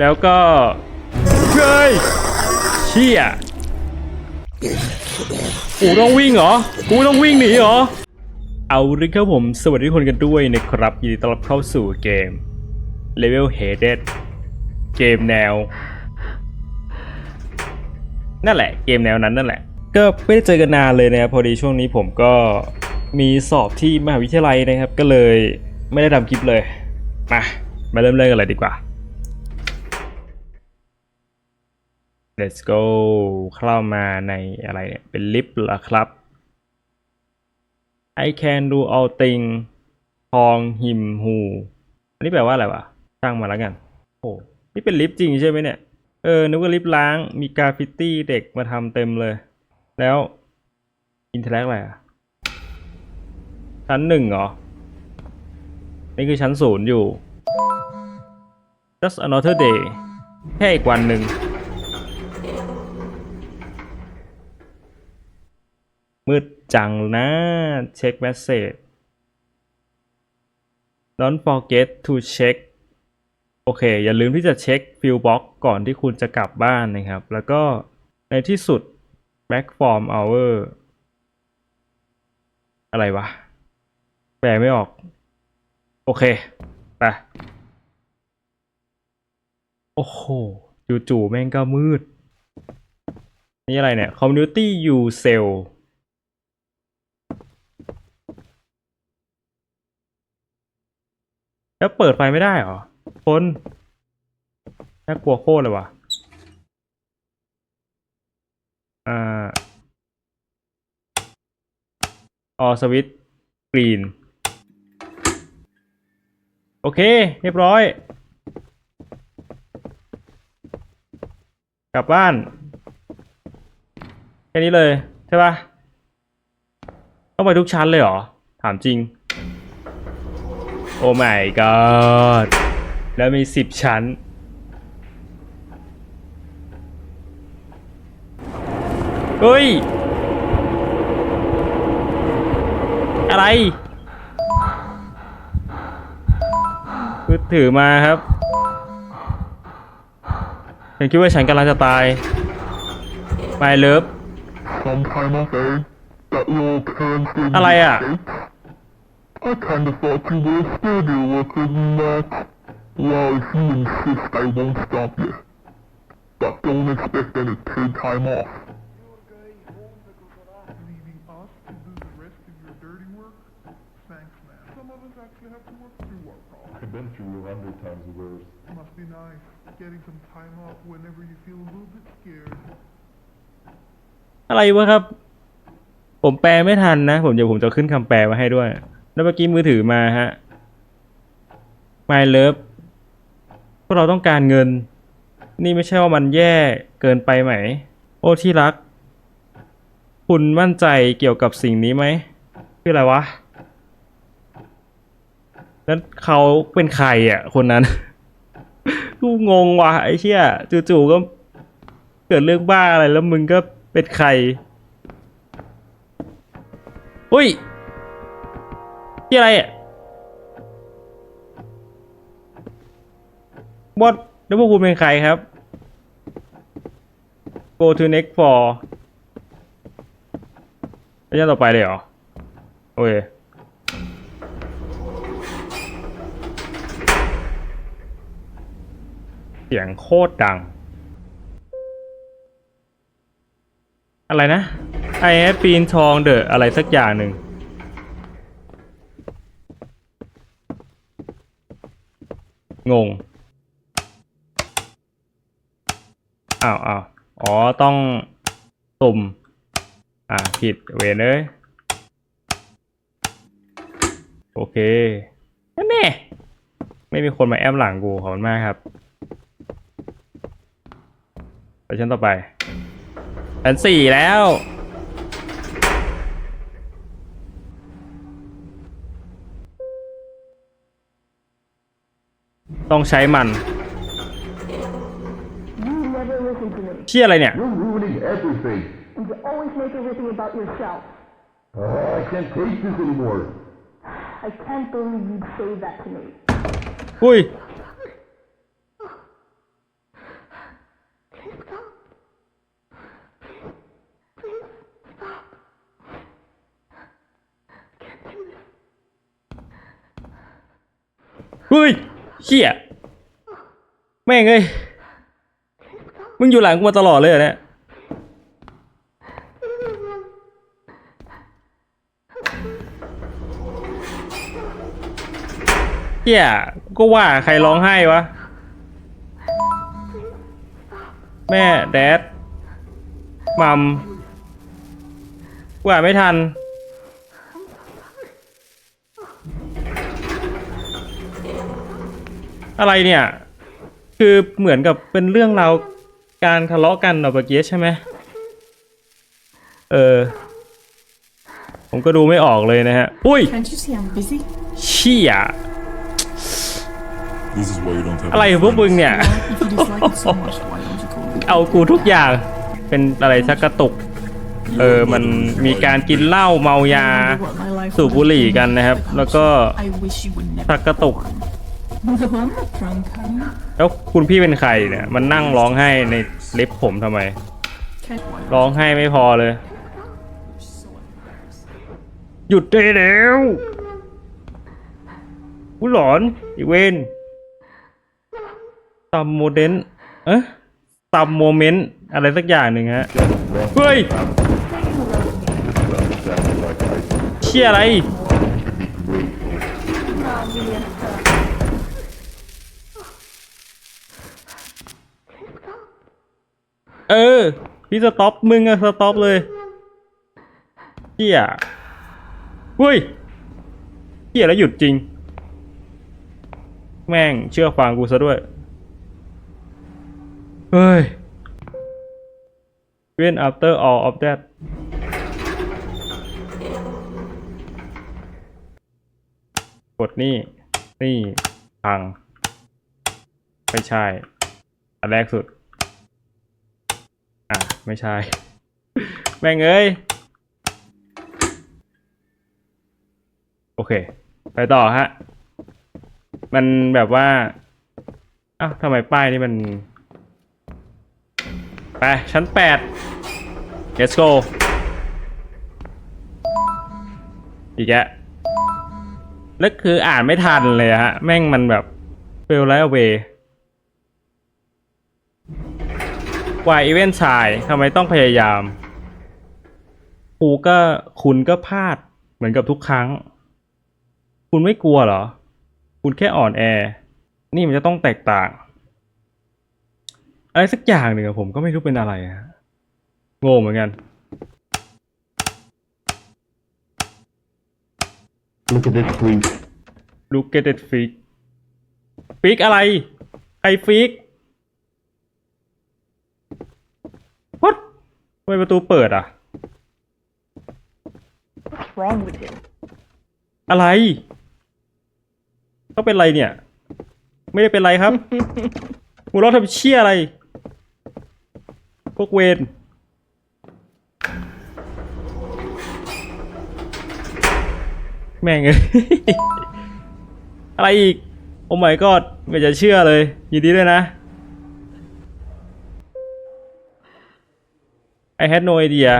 แล้วก็เฮ้ยเชี่ยกูต้องวิ่งเหรอ กูต้องวิ่งหนีเหรอ เอาเลยครับผม สวัสดีทุกคนกันด้วยนะครับ ยินดีต้อนรับเข้าสู่เกม Level Headed เกมแนว นั่นแหละ เกมแนวนั้นนั่นแหละ ก็ไม่ได้เจอกันนานเลยนะครับ พอดีช่วงนี้ผมก็มีสอบที่มหาวิทยาลัยนะครับ ก็เลยไม่ได้ทำคลิปเลย มา มาเริ่มเล่นกันเลยดีกว่า let's go เข้ามาในอะไรเนี่ย เป็นลิฟต์เหรอครับ I can do all thing ทองหิมหูอันนี้แปลว่าอะไรวะช่างมาแล้วกันโอ้นี่เป็นลิฟต์จริงใช่ไหมเนี่ย เออ นึกว่าลิฟต์ล้าง มีกราฟิตี้เด็กมาทำเต็มเลย แล้วอินเทอร์แลกอะไรอะชั้นหนึ่งเหรอ นี่คือชั้นศูนย์อยู่ just another day แค่อีกวันหนึ่ง มืดจังนะเช็คแมสเซจ don't forget to check โอเค อย่าลืมที่จะเช็คฟิลบ็อกก่อนที่คุณจะกลับบ้านนะครับ แล้วก็ในที่สุด back form hour อะไรวะ แปลไม่ออก โอเค ไป โอ้โห จู่ๆแม่งก็มืด นี่อะไรเนี่ย community u cell แล้วเปิดไฟไม่ได้เหรอคนน่ากลัวโคตรเลยว่ะอ่าออสวิตกรีน โอเค เรียบร้อย กลับบ้าน แค่นี้เลย ใช่ปะต้องไปทุกชั้นเลยเหรอ ถามจริง โอ้ my god แล้วมีสิบชั้น เฮ้ย อะไรมือถือมาครับ ฉันคิดว่าฉันกำลังจะตาย My love Sometime okay, that little Karen thing อะไรอะ I kinda thought you were a studio worker than that. Well, if you insist, I won't stop you. But don't expect any paid time off. leaving us to do the rest of your dirty work? Thanks, man. Some of us actually have to work through our problems. I've been through a hundred times worse. Must be nice, getting some time off whenever you feel a little bit scared. อะไรวะครับ ผมแปลไม่ทันนะ ผมเดี๋ยวผมจะขึ้นคำแปลมาให้ด้วย แล้วเมื่อกี้มือถือมาฮะ My love พวกเราต้องการเงิน นี่ไม่ใช่ว่ามันแย่เกินไปไหม โอ้ที่รัก คุณมั่นใจเกี่ยวกับสิ่งนี้ไหม คืออะไรวะ แล้วเขาเป็นใครอะ คนนั้น กูงงว่ะไอ้เชี่ยจู่ๆก็เกิดเรื่องบ้าอะไรแล้วมึงก็เป็นใครอุ้ย ที่อะไรอะบอสแล้วพวกคุณเป็นใครครับ go to next for ระยะต่อไปเลยเหรอ โอเคเสียงโคตรดัง อะไรนะไอแอปปีนทองเดอะอะไรสักอย่างหนึ่ง งง อ้าวอ้าวอ๋อ ต้องตุ่ม อ่า ผิดเวนเลยโอเคนั่นแน่ไม่มีคนมาแอมหลังกูขอบคุณมากครับ ไปชั้นต่อไปแผ่นสี่แล้ว ต้องใช้มันเชี่ยอะไรเนี่ยอุ้ยเฮ้ย เชี่ยแม่งเอ้ย มึงอยู่หลังกูมาตลอดเลยเหรอเนี่ย เฮียก็ว่าใครร้องไห้วะ แม่ แดดมัมว่าไม่ทัน อะไรเนี่ย คือเหมือนกับเป็นเรื่องราวการทะเลาะกันเหรอเมื่อกี้ใช่ไหมเออ ผมก็ดูไม่ออกเลยนะฮะ อุ้ย Can't you see I'm busy? เชี่ย This is why you don't have อะไรของพวกมึงเนี่ย If you dislike it so much, why don't you call me? เอากูทุกอย่างเป็นอะไรชักกระตุก เออ มันมีการกินเหล้าเมายา What my life สูบ would บุหรี่ have been กันนะครับ without แล้วก็ you. I wish you would never ชักกระตุก แล้วคุณพี่เป็นใครเนี่ย มันนั่งร้องไห้ในลิฟต์ผมทำไม Can't why ร้องไห้ไม่พอเลย so embarrassing. หยุดได้แล้วกูหลอนอีเวนซัมโมเดนเอ๊ะซัมโมเมนต์ อะไรสักอย่างหนึ่งฮะ เฮ้ยเชี่ยอะไร เออ พี่สต็อปมึงอะสต็อปเลยเชี่ยเฮ้ยเชี่ยแล้วหยุดจริง แม่งเชื่อฟังกูซะด้วย เฮ้ย When after all of that กดนี่ นี่พัง ไม่ใช่ อันแรกสุด ไม่ใช่ แม่งเอ้ย โอเค ไปต่อฮะ มันแบบว่า อ้าวทำไมป้ายนี่มัน ไป ชั้นแปด let's go อีกแกะแล้วคืออ่านไม่ทันเลยฮะ แม่งมันแบบเฟล ไลท์เววายอีเวนต์ชายทำไมต้องพยายามครูก็คุณก็พลาดเหมือนกับทุกครั้ง คุณไม่กลัวเหรอ คุณแค่อ่อนแอ นี่มันจะต้องแตกต่าง อะไรสักอย่างหนึ่งอะผมก็ไม่รู้เป็นอะไรอะงงเหมือนกัน Look at this freak. Look at it freak ฟีกอะไร ใครฟีก What ทำไมประตูเปิดอะ What's wrong with him? อะไรเขาเป็นไรเนี่ย ไม่ได้เป็นไรครับหัวเราะทำเชี่ยอะไร พวกเวนแม่งเอ้ยอะไรอีก โอ้ my god ไม่จะเชื่อเลย ยินดีด้วยนะ I had no idea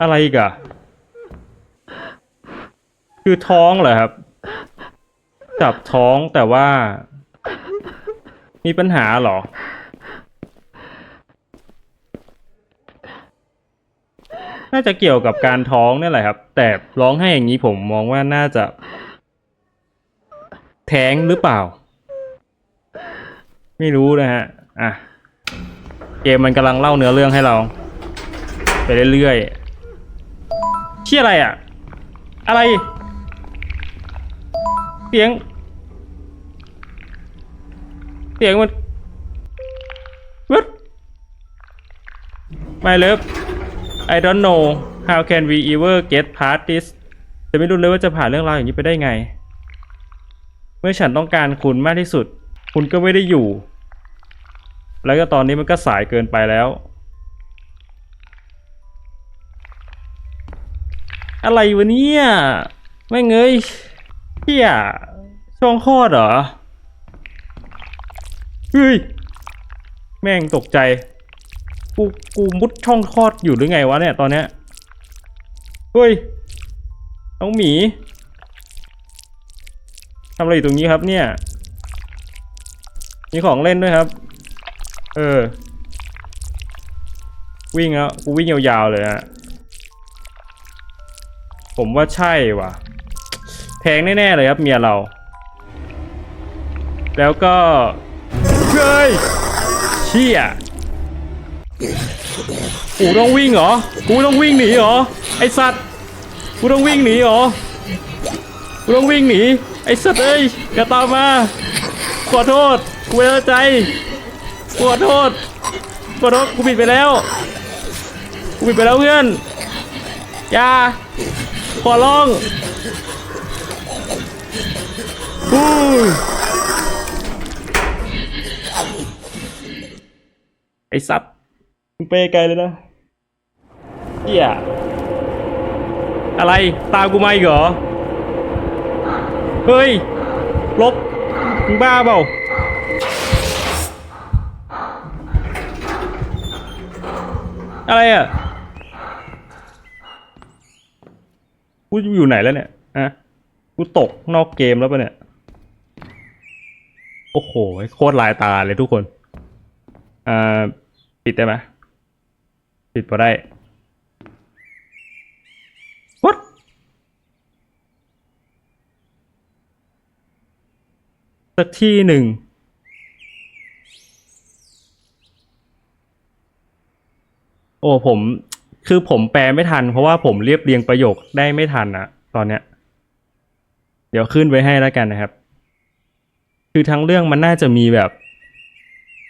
อะไรอีกอะคือท้องเหรอครับ จับท้องแต่ว่า มีปัญหาเหรอ น่าจะเกี่ยวกับการท้องนี่แหละครับ แต่ร้องให้อย่างนี้ผมมองว่าน่าจะ แท้งหรือเปล่า ไม่รู้นะฮะ อะ เกมมันกำลังเล่าเนื้อเรื่องให้เรา ไปเรื่อยๆเชี่ยอะไรอะ อะไร เสียง เสียงมันวัด My love I don't know how can we ever get past this แต่ไม่รู้เลยว่าจะผ่านเรื่องราวอย่างนี้ไปได้ไง เมื่อฉันต้องการคุณมากที่สุด คุณก็ไม่ได้อยู่ แล้วก็ตอนนี้มันก็สายเกินไปแล้ว อะไรวะเนี่ยแม่งเอ้ยเฮียช่องคลอดเหรอเฮ้ยแม่งตกใจ กูกูมุดช่องคลอดอยู่หรือไงวะเนี่ยตอนเนี้ยเฮ้ยน้องหมีทำอะไรอยู่ตรงนี้ครับเนี่ย มีของเล่นด้วยครับ เออ วิ่งแล้วกูวิ่งยาวๆเลยฮะผมว่าใช่ว่ะ แพงแน่ๆเลยครับเมียเรา แล้วก็เฮ้ยเชี่ยกูต้องวิ่งเหรอ กูต้องวิ่งหนีเหรอ ไอสัตว์ กูต้องวิ่งหนีเหรอ กูต้องวิ่งหนี ไอสัตว์เอ้ยอย่าตามมา ขอโทษ กูไม่เข้าใจ ขอโทษขอโทษกูผิดไปแล้วกูผิดไปแล้วเพื่อนอย่าขอร้องอู้ไอสัตว์มึงไปไกลเลยนะเหี้ยอะไรตามกูมาอีกเหรอ เฮ้ย ลบมึงบ้าเปล่า อะไรอะกูอยู่ไหนแล้วเนี่ยอะกูตกนอกเกมแล้วปะเนี่ย โอ้โหโคตรลายตาเลยทุกคน อ่า ปิดได้ไหมปิดพอได้ What สักที่หนึ่ง โอ้ผมคือผมแปลไม่ทัน เพราะว่าผมเรียบเรียงประโยคได้ไม่ทันอะตอนเนี้ย เดี๋ยวขึ้นไว้ให้แล้วกันนะครับ คือทั้งเรื่องมันน่าจะมีแบบ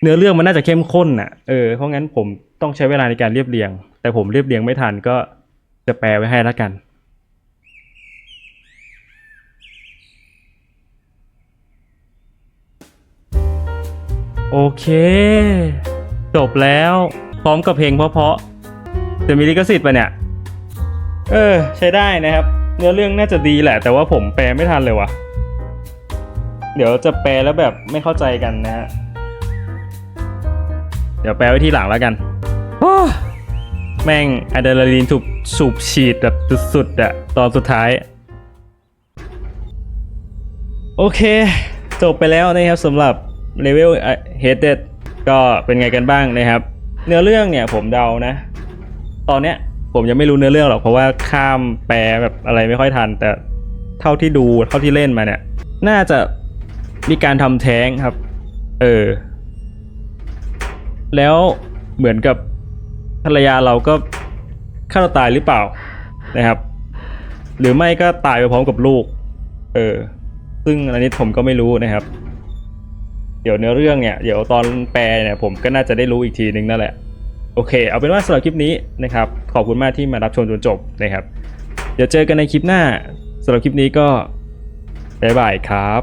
เนื้อเรื่องมันน่าจะเข้มข้นน่ะเออเพราะงั้นผมต้องใช้เวลาในการเรียบเรียง แต่ผมเรียบเรียงไม่ทันก็จะแปลไว้ให้แล้วกันโอเค จบแล้ว พร้อมกับเพลงเพราะๆจะมีลิขสิทธิ์ปะเนี่ย เออ ใช้ได้นะครับ เนื้อเรื่องน่าจะดีแหละ แต่ว่าผมแปลไม่ทันเลยว่ะ เดี๋ยวจะแปลแล้วแบบไม่เข้าใจกันนะฮะ เดี๋ยวแปลไว้ที่หลังแล้วกันโอ้แม่งอะดรีนาลีนถูกสูบฉีดแบบสุดๆอะตอนสุดท้าย โอเค จบไปแล้วนะครับสำหรับ Level Headed ก็เป็นไงกันบ้างนะครับ เนื้อเรื่องเนี่ยผมเดานะ ตอนเนี้ยผมยังไม่รู้เนื้อเรื่องหรอกเพราะว่าข้ามแปลแบบอะไรไม่ค่อยทัน แต่เท่าที่ดูเท่าที่เล่นมาเนี่ย น่าจะมีการทำแท้งครับ เออ แล้วเหมือนกับภรรยาเราก็ฆ่าตัวตายหรือเปล่านะครับ หรือไม่ก็ตายไปพร้อมกับลูก เออ ซึ่งอันนี้ผมก็ไม่รู้นะครับ เดี๋ยวเนื้อเรื่องเนี่ยเดี๋ยวตอนแปลเนี่ยผมก็น่าจะได้รู้อีกทีนึงนั่นแหละโอเค เอาเป็นว่าสำหรับคลิปนี้นะครับขอบคุณมากที่มารับชมจนจบนะครับ เดี๋ยวเจอกันในคลิปหน้าสำหรับคลิปนี้ก็บ๊ายบายครับ